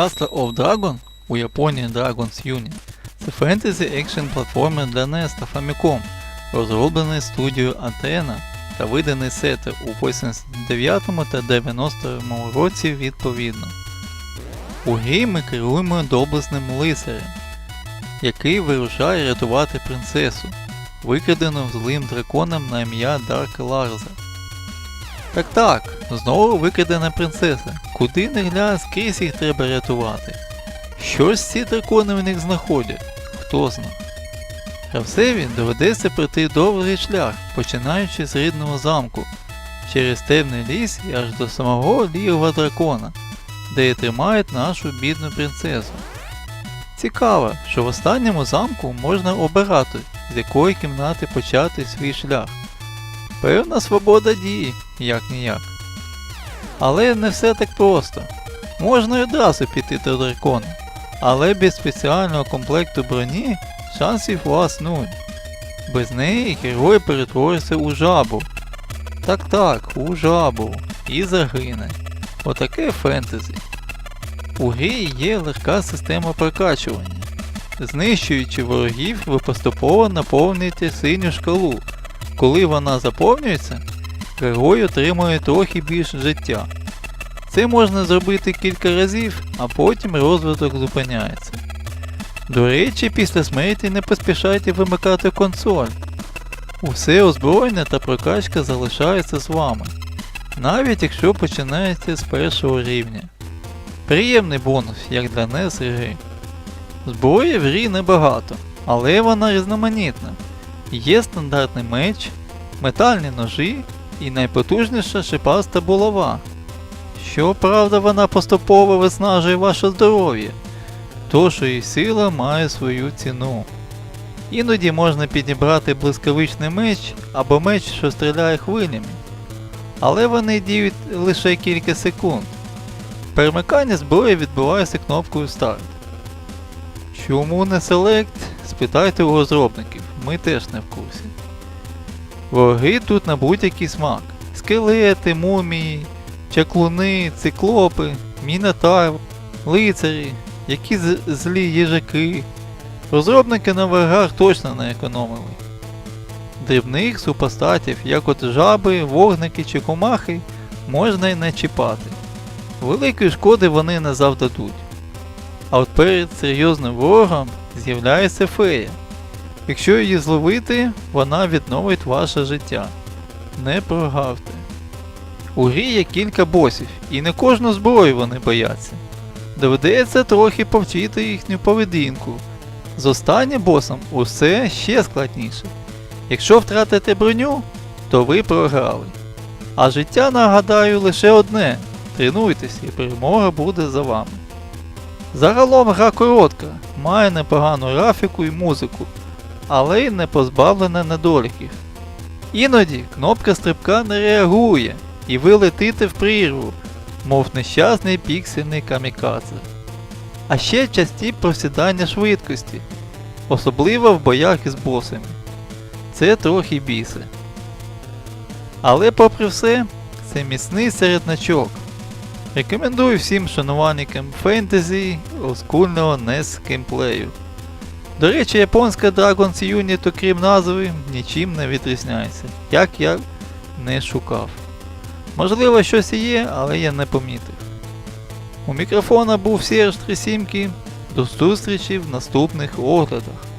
Castle of Dragon у Японії Dragon's Union це фентезі екшен платформер для NES та Famicom, розроблений студією Athena та виданий сети у 89 та 90 році відповідно. У грі ми керуємо доблесним лицарем, який вирушає рятувати принцесу, викрадену злим драконом на ім'я Дарк Ларза. Так так, знову викрадена принцеса. Куди не глянь, скрізь їх треба рятувати. Що ж ці дракони в них знаходять? Хто зна. Гравцеві доведеться пройти довгий шлях, починаючи з рідного замку, через темний ліс і аж до самого лігова дракона, де і тримають нашу бідну принцесу. Цікаво, що в останньому замку можна обирати, з якої кімнати почати свій шлях. Певна свобода дії, як ніяк. Але не все так просто. Можна й одразу піти до дракона, але без спеціального комплекту броні шансів у вас нуль. Без неї герой перетвориться у жабу. Так так, у жабу. І загине. Отаке фентезі. У грі є легка система прокачування. Знищуючи ворогів, ви поступово наповнюєте синю шкалу. Коли вона заповнюється, герой отримує трохи більше життя. Це можна зробити кілька разів, а потім розвиток зупиняється. До речі, після смерті не поспішайте вимикати консоль. Усе озброєння та прокачка залишаються з вами, навіть якщо починаєте з першого рівня. Приємний бонус, як для NES гри. Зброї в грі небагато, але вона різноманітна. Є стандартний меч, метальні ножі і найпотужніша шипаста булава. Щоправда, вона поступово виснажує ваше здоров'я, тож її сила має свою ціну. Іноді можна підібрати блискавичний меч або меч, що стріляє хвилями, але вони діють лише кілька секунд. Перемикання зброї відбувається кнопкою Старт. Чому не Select? Спитайте у розробників, ми теж не в курсі. Вороги тут на будь-який смак. Скелети, мумії, чаклуни, циклопи, мінотавр, лицарі, які злі їжаки. Розробники на ворогах точно не економили. Дрібних супостатів, як от жаби, вогники чи комахи, можна й не чіпати. Великої шкоди вони не завдадуть. А от перед серйозним ворогом з'являється фея. Якщо її зловити, вона відновить ваше життя. Не прогавте. У грі є кілька босів, і не кожну зброю вони бояться. Доведеться трохи повчити їхню поведінку. З останнім босом усе ще складніше. Якщо втратите броню, то ви програли. А життя, нагадаю, лише одне. Тренуйтесь і перемога буде за вами. Загалом гра коротка, має непогану графіку і музику, але й не позбавлена недоліків. Іноді кнопка стрибка не реагує, і ви летите в прірву, мов нещасний піксельний камікадзе. А ще часті просідання швидкості, особливо в боях із босами. Це трохи бісе. Але попри все, це міцний середнячок. Рекомендую всім шанувальникам фентезі олдскульного NES геймплею. До речі, японська Dragon's Unit, окрім назви, нічим не відрізняється, як я не шукав. Можливо, щось і є, але я не помітив. У мікрофона був Серж 37. До зустрічі в наступних оглядах.